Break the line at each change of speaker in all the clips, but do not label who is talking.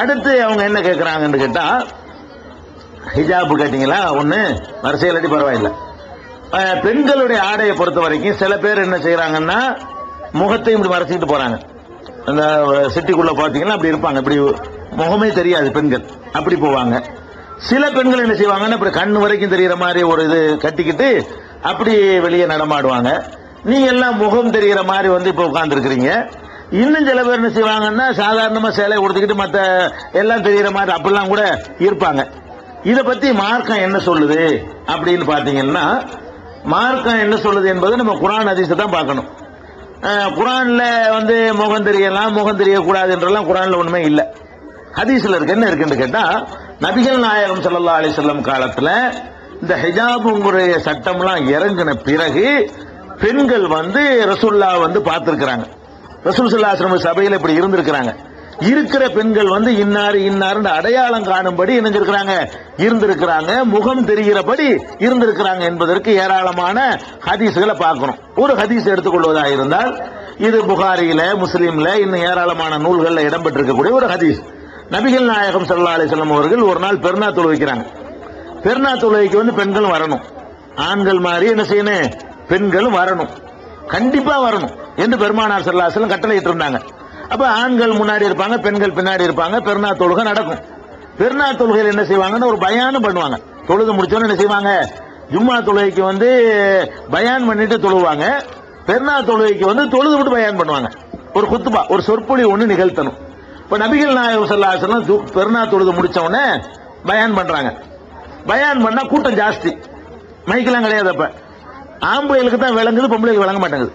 அடுத்து அவங்க என்ன கேட்குறாங்கன்னு கேட்டால் ஹிஜாப் கேட்டிங்களா? ஒன்று வரிசையில் இல்லாட்டி பரவாயில்லை. பெண்களுடைய ஆடையை பொறுத்த வரைக்கும் சில பேர் என்ன செய்கிறாங்கன்னா முகத்தையும் இப்படி மறைச்சிக்கிட்டு போகிறாங்க அந்த சிட்டிக்குள்ளே பார்த்தீங்கன்னா அப்படி இருப்பாங்க. இப்படி முகமே தெரியாது பெண்கள். அப்படி போவாங்க. சில பெண்கள் என்ன செய்வாங்கன்னா இப்படி கண் வரைக்கும் தெரிகிற மாதிரி ஒரு இது கட்டிக்கிட்டு அப்படி வெளியே நடமாடுவாங்க. நீங்க எல்லாம் முகம் தெரிகிற மாதிரி வந்து இப்போ உட்காந்துருக்கிறீங்க இன்னும் சில பேர் என்ன செய்வாங்கன்னா சாதாரணமா சேலை கொடுத்துக்கிட்டு மற்ற எல்லாம் தெரியுற மாதிரி அப்படிலாம் கூட இருப்பாங்க. இத பத்தி மார்க்கம் என்ன சொல்லுது அப்படின்னு பாத்தீங்கன்னா மார்க்கம் என்ன சொல்லுது என்பது நம்ம குரான் அதிசத்தை தான் பார்க்கணும். குரான்ல வந்து முகம் தெரியலாம் முகம் தெரியக்கூடாது என்றெல்லாம் குரான்ல ஒண்ணுமே இல்லை. ஹதீஸ்ல இருக்கு என்ன இருக்குன்னு கேட்டா நபிகள் நாயகம் சல்லா அலைஹி வஸல்லம் காலத்துல இந்த ஹிஜாபுங்குறைய சட்டம்லாம் இறங்கின பிறகு பெண்கள் வந்து ரசுல்லா வந்து பார்த்துருக்குறாங்க. ரசூசல்லாசிரம சபையில் இப்படி இருந்திருக்கிறாங்க. இருக்கிற பெண்கள் வந்து இன்னாரு இன்னாருன்னு அடையாளம் காணும்படி இணைஞ்சிருக்கிறாங்க. இருந்திருக்கிறாங்க முகம் தெரிகிறபடி இருந்திருக்கிறாங்க என்பதற்கு ஏராளமான ஹதீஸ்களை பார்க்கணும். ஒரு ஹதீஸ் எடுத்துக்கொள்வதாக இருந்தால் இது புகாரியில முஸ்லீம்ல இன்னும் ஏராளமான நூல்களில் இடம்பெற்றிருக்கக்கூடிய ஒரு ஹதீஸ். நபிகள் நாயகம் சல்லா அலைஹி அவர்கள் ஒரு நாள் பெருநா தொழுவிக்கிறாங்க பெருநா தொழுகைக்கு வந்து பெண்களும் வரணும். ஆண்கள் மாதிரி என்ன செய்யணும்? பெண்களும் வரணும். கண்டிப்பா வரணும். என்று பெருமானார் செல்லாசலம் கட்டளையிட்டு இருந்தாங்க அப்ப ஆண்கள் முன்னாடி இருப்பாங்க பெண்கள் பின்னாடி இருப்பாங்க பெருநா தொழுகை நடக்கும். பெருநா தொழுகையில் என்ன செய்வாங்கன்னு ஒரு பயானம் பண்ணுவாங்க. தொழுது முடிச்சோன்னு என்ன செய்வாங்க? ஜும்மா தொழுகைக்கு வந்து பயான் பண்ணிட்டு தொழுவாங்க. பெருநா தொழுகைக்கு வந்து தொழுது விட்டு பயான் பண்ணுவாங்க. ஒரு குத்துபா ஒரு சொற்பொழி ஒன்று நிகழ்த்தணும். இப்ப நபிகள் நாயகம் செல்லாசலம் பெருநா தொழுது முடிச்ச உடனே பயான் பண்றாங்க. பயான் பண்ணா கூட்டம் ஜாஸ்தி. மைக்கெல்லாம் கிடையாது அப்ப ஆம்பளைகளுக்கு தான் விளங்குது பொம்பளைக்கு விளங்க மாட்டேங்குது.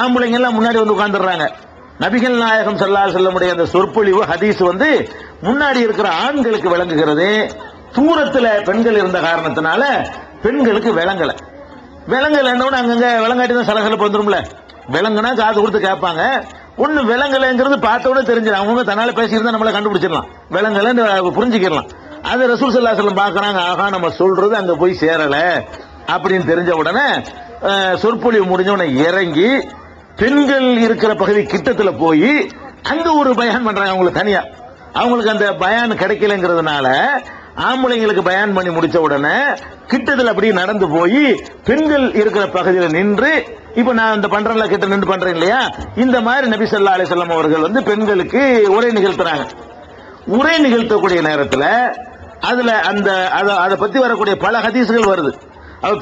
ஆம்பளைங்க எல்லாம் முன்னாடி வந்து உட்கார்ந்துடுறாங்க. நபிகள் நாயகம் ஸல்லல்லாஹு அலைஹி வஸல்லமுடைய அந்த சொற்பொழிவு ஹதீஸ் வந்து முன்னாடி இருக்கிற ஆண்களுக்கு விளங்குகிறது. தூரத்துல பெண்கள் இருந்த காரணத்தினால பெண்களுக்கு விளங்கல. விளங்கலன்னு அங்கங்க விளங்காட்டி தான் சலசலப்பு வந்துரும்ல. விளங்குனா காது கொடுத்து கேட்பாங்க. ஒண்ணு விளங்கலைங்கிறது பார்த்த உடனே தெரிஞ்சிடும். அவங்க தன்னால பேசியிருந்தா நம்மள கண்டுபிடிச்சிடலாம். விளங்கலன்னு புரிஞ்சுக்கிடலாம். அது ரசூல் சல்லா சொல்லம் பாக்குறாங்க ஆகா நம்ம சொல்றது அங்க போய் சேரல அப்படின்னு தெரிஞ்ச உடனே சொற்பொழிவு முடிஞ்ச உடனே இறங்கி பெண்கள் இருக்கிற பகுதி கிட்டத்துல போய் அங்க ஒரு பயான் பண்றாங்க அவங்களுக்கு தனியா. அவங்களுக்கு அந்த பயான் கிடைக்கலங்கிறதுனால ஆம்பளைங்களுக்கு பயான் பண்ணி முடிச்ச உடனே கிட்டத்தில் அப்படி நடந்து போய் பெண்கள் இருக்கிற பகுதியில் நின்று இப்ப நான் இந்த பண்றேன்ல கிட்ட நின்று பண்றேன் இல்லையா? இந்த மாதிரி நபி சொல்லா அலிசல்லாம் அவர்கள் வந்து பெண்களுக்கு உரை நிகழ்த்துறாங்க. உரை நிகழ்த்தக்கூடிய நேரத்தில் அதுல அந்த அதை பத்தி வரக்கூடிய பல ஹதீஸ்கள் வருது.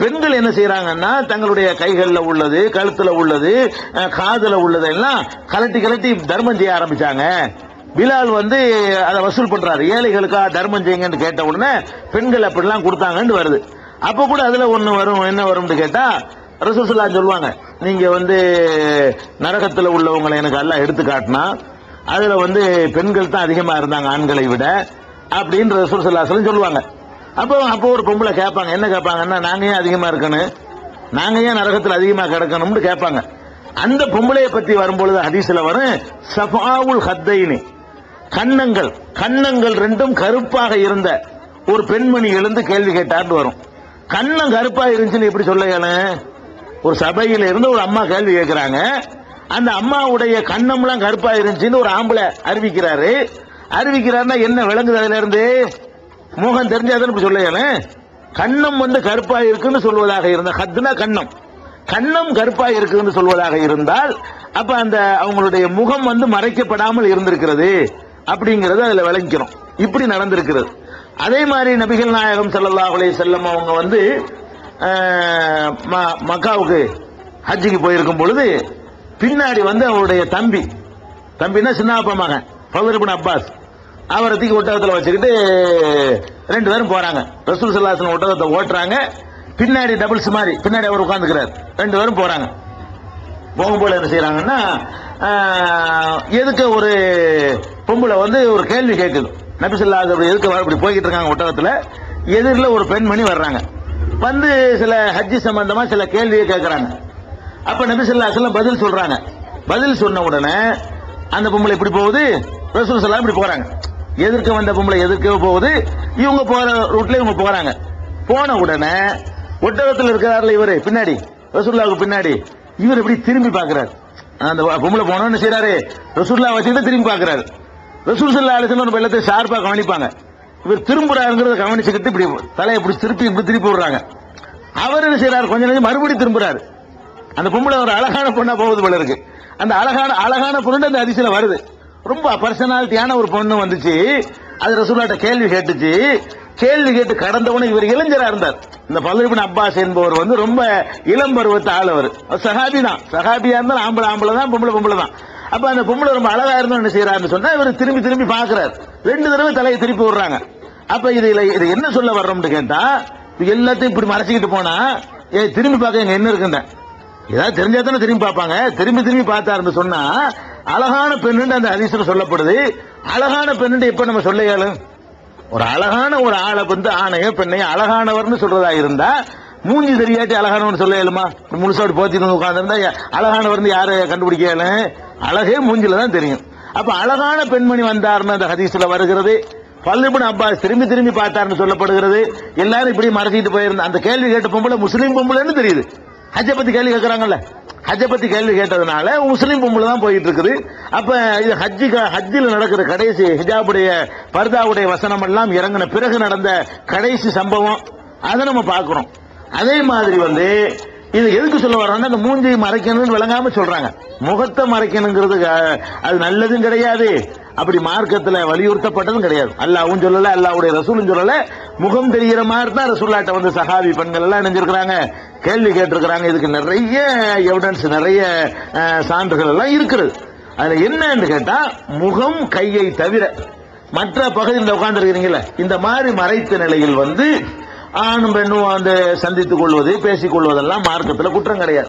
பெண்கள் என்ன செய்யறாங்கன்னா தங்களுடைய கைகள்ல உள்ளது கழுத்துல உள்ளது காதுல உள்ளது எல்லாம் கலட்டி கலட்டி தர்மம் செய்ய ஆரம்பிச்சாங்க. பிலால் வந்து அதை வசூல் பண்றாரு. ஏழைகளுக்கா தர்மம் செய்யுங்கன்னு கேட்ட உடனே பெண்கள் அப்படிலாம் கொடுத்தாங்கன்னு வருது. அப்ப கூட அதுல ஒண்ணு வரும் என்ன வரும்னு கேட்டா ரசூசுல்லா சொல்லுவாங்க நீங்க வந்து நரகத்துல உள்ளவங்களை எனக்கு எல்லாம் எடுத்து காட்டினா அதுல வந்து பெண்கள் தான் அதிகமா இருந்தாங்க ஆண்களை விட அப்படின்னு ரசூல் சல்லாஹ் சொல்லுவாங்க. அப்போ அப்போ ஒரு பொம்பளை கேட்பாங்க. என்ன கேட்பாங்கன்னா நாங்க ஏன் அதிகமா இருக்கணும்? நாங்க ஏன் நரகத்தில் அதிகமா கிடக்கணும்னு கேட்பாங்க. அந்த பொம்பளையை பத்தி வரும்பொழுது ஹதீஸ்ல வரும் சஃபாவுல் ஹத்தைனி. கண்ணங்கள் கண்ணங்கள் ரெண்டும் கருப்பாக இருந்த ஒரு பெண்மணி எழுந்து கேள்வி கேட்டார்னு வரும். கண்ணம் கருப்பா இருந்துச்சுன்னு எப்படி சொல்ல ஒரு சபையில இருந்து ஒரு அம்மா கேள்வி கேட்கிறாங்க. அந்த அம்மாவுடைய கண்ணம்லாம் கருப்பா இருந்துச்சுன்னு ஒரு ஆம்பளை அறிவிக்கிறாரு. அறிவிக்கிறாருன்னா என்ன விளங்குது அதுல இருந்து? முகம் தெரிஞ்சாதான் இப்படி சொல்லையானே கண்ணம் வந்து கருப்பா இருக்குன்னு சொல்வதாக இருந்தால் ஹத்துனா கண்ணம். கண்ணம் கருப்பா இருக்குன்னு சொல்வதாக இருந்தால் அப்ப அந்த அவங்களுடைய முகம் வந்து மறைக்கப்படாமல் இருந்திருக்கிறது அப்படிங்கறது அதுல விளங்கிக்கிறோம். இப்படி நடந்திருக்கிறது. அதே மாதிரி நபிகள் நாயகம் ஸல்லல்லாஹு செல்லம் அவங்க வந்து ம- மக்காவுக்கு ஹஜ்ஜுக்கு போயிருக்கும் பொழுது பின்னாடி வந்து அவருடைய தம்பி. தம்பின்னா சின்னப்பா மகன் ஃபதர் அப்பாஸ். அவரை தூக்கி ஒட்டகத்தில் வச்சுக்கிட்டு ரெண்டு பேரும் போறாங்க. ரசூல் சல்லாசன் ஒட்டகத்தை ஓட்டுறாங்க. பின்னாடி டபுள்ஸ் மாதிரி பின்னாடி அவர் உட்காந்துக்கிறார் ரெண்டு பேரும் போறாங்க. போகும்போது என்ன செய்யறாங்கன்னா எதுக்கு ஒரு பொம்பளை வந்து ஒரு கேள்வி கேட்குது நபிசுல்லா அப்படி எதுக்கு வர- இப்படி போய்கிட்டு இருக்காங்க ஒட்டகத்தில்? எதிரில் ஒரு பெண்மணி வர்றாங்க. வந்து சில ஹஜ்ஜி சம்பந்தமா சில கேள்வியை கேட்குறாங்க அப்போ நபிசுல்லா சொல்லம் பதில் சொல்றாங்க. பதில் சொன்ன உடனே அந்த பொம்பளை இப்படி போகுது? ரசூல் சல்லா இப்படி போறாங்க. எதிர்க்க வந்த பொம்பளை எதிர்க்க போகுது. இவங்க போற ரூட்ல இவங்க போறாங்க. போன உடனே ஒட்டகத்தில் இருக்கிறார்ல இவரு. பின்னாடி. ரசூல்லாவுக்கு பின்னாடி. இவர் இப்படி திரும்பி பாக்குறாரு அந்த பொம்பளை போனோன்னு செய்யறாரு ரசூல்லா வச்சுக்கிட்டு திரும்பி பாக்குறாரு ரசூல் சல்லா அலிசன் ஒரு ஷார்ப்பா கவனிப்பாங்க. இவர் திரும்புறாருங்கிறத கவனிச்சுக்கிட்டு இப்படி தலையை இப்படி திருப்பி இப்படி திருப்பி விடுறாங்க. அவர் என்ன செய்யறாரு கொஞ்ச நேரம் மறுபடியும் திரும்புறாரு. அந்த பொம்பளை ஒரு அழகான பொண்ணா போகுது போல இருக்கு. அந்த அழகான அழகான பொண்ணு அந்த அதிசயில வருது. ரொம்ப பர்சனாலிட்டியான ஒரு பொண்ணு வந்துச்சு. அது ரசூலாட்ட கேள்வி கேட்டுச்சு. கேள்வி கேட்டு கடந்தவனு இவர் இளைஞரா இருந்தார். இந்த பல்லுபின் அப்பாஸ் என்பவர் வந்து ரொம்ப இளம் பருவத்து ஆள் அவர். அவர் சஹாபி தான். சஹாபியா இருந்தால் ஆம்பளை ஆம்பளை தான் பொம்பளை பொம்பளை தான். அப்ப அந்த பொம்பளை ரொம்ப அழகா இருந்தோம் என்ன செய்யறாருன்னு சொன்னா இவர் திரும்பி திரும்பி பாக்குறாரு. ரெண்டு தடவை தலையை திருப்பி விடுறாங்க. அப்ப இதுல இது என்ன சொல்ல வர்றோம்னு கேட்டா எல்லாத்தையும் இப்படி மறைச்சிக்கிட்டு போனா ஏ திரும்பி பார்க்க என்ன இருக்குண்டேன் ஏதாவது தெரிஞ்சா தானே திரும்பி பார்ப்பாங்க. திரும்பி திரும்பி பார்த்தாருன்னு சொன்னா அழகான பெண்ணு அந்த அதிசயம் சொல்லப்படுது. அழகான பெண்ணு இப்ப நம்ம சொல்ல இயலும். ஒரு அழகான ஒரு ஆளை வந்து ஆணையும் பெண்ணையும் அழகானவர்னு சொல்றதா இருந்தா மூஞ்சி தெரியாட்டி அழகானவன் சொல்ல இயலுமா? முழுசோடு போத்திட்டு உட்கார்ந்துருந்தா அழகானவர்னு யாரு கண்டுபிடிக்க இயலும்? அழகே மூஞ்சில தான் தெரியும். அப்ப அழகான பெண்மணி வந்தாருன்னு அந்த ஹதீஸ்ல வருகிறது. பல்லுபின் அப்பாஸ் திரும்பி திரும்பி பார்த்தாருன்னு சொல்லப்படுகிறது. எல்லாரும் இப்படி மறைச்சிட்டு போயிருந்த அந்த கேள்வி கேட்ட பொம்பளை முஸ்லீம் பொம்பளைன்னு தெரியுது. ஹஜ்ஜை பத்தி கேள்வி கேட்கறாங்கல்ல ஹஜ்ஜை பற்றி கேள்வி கேட்டதுனால முஸ்லீம் பொம்பளை தான் போயிட்டு இருக்குது அப்போ இது ஹஜ்ஜி ஹஜ்ஜில் நடக்கிற கடைசி ஹிஜாபுடைய பர்தாவுடைய வசனம் எல்லாம் இறங்கின பிறகு நடந்த கடைசி சம்பவம். அதை நம்ம பார்க்குறோம் அதே மாதிரி வந்து இது எதுக்கு சொல்ல வர்றாங்கன்னா அந்த மூஞ்சியை மறைக்கணும்னு விளங்காம சொல்றாங்க. முகத்தை மறைக்கணுங்கிறது அது நல்லதும் கிடையாது. அப்படி மார்க்கத்தில் வலியுறுத்தப்பட்டதும் கிடையாது. அல்லாவும் சொல்லல அல்லாவுடைய ரசூலும் சொல்லல. முகம் தெரிகிற மாதிரி தான் ரசூல்லாட்ட வந்து சஹாபி பெண்கள் எல்லாம் நினைஞ்சிருக்கிறாங்க கேள்வி கேட்டிருக்கிறாங்க. இதுக்கு நிறைய எவிடன்ஸ் நிறைய சான்றுகள் எல்லாம் இருக்கிறது அதுல என்னன்னு கேட்டா முகம் கையை தவிர மற்ற பகுதியில் உட்கார்ந்துருக்கிறீங்களே இந்த மாதிரி மறைத்த நிலையில் வந்து ஆணும் பெண்ணும் வந்து சந்தித்துக் கொள்வது பேசிக் கொள்வதெல்லாம் மார்க்கத்தில் குற்றம் கிடையாது.